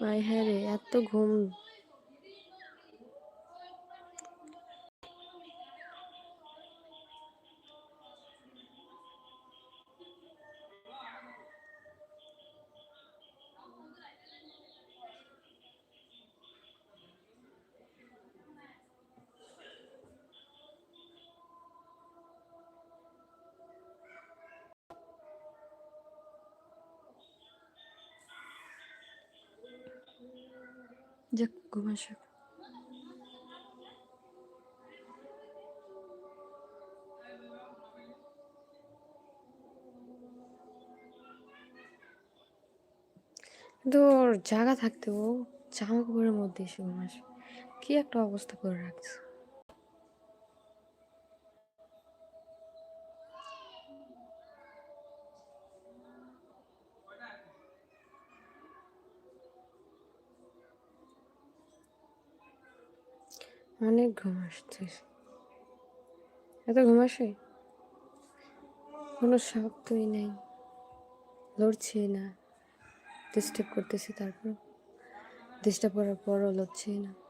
আয় হ্যাঁ রে এত ঘুম। যাক ঘুম কিন্তু ওর জায়গা থাকতে ও জামা কাপড়ের মধ্যে এসে ঘুম আসে। কি একটা অবস্থা করে রাখছে। অনেক ঘুম আসছিস এত ঘুম আসে? কোনো শব্দই নেই। লড়ছে না। ডিস্টার্ব করতেছি তারপর ডিস্টার্ব করার পরও লড়ছে না।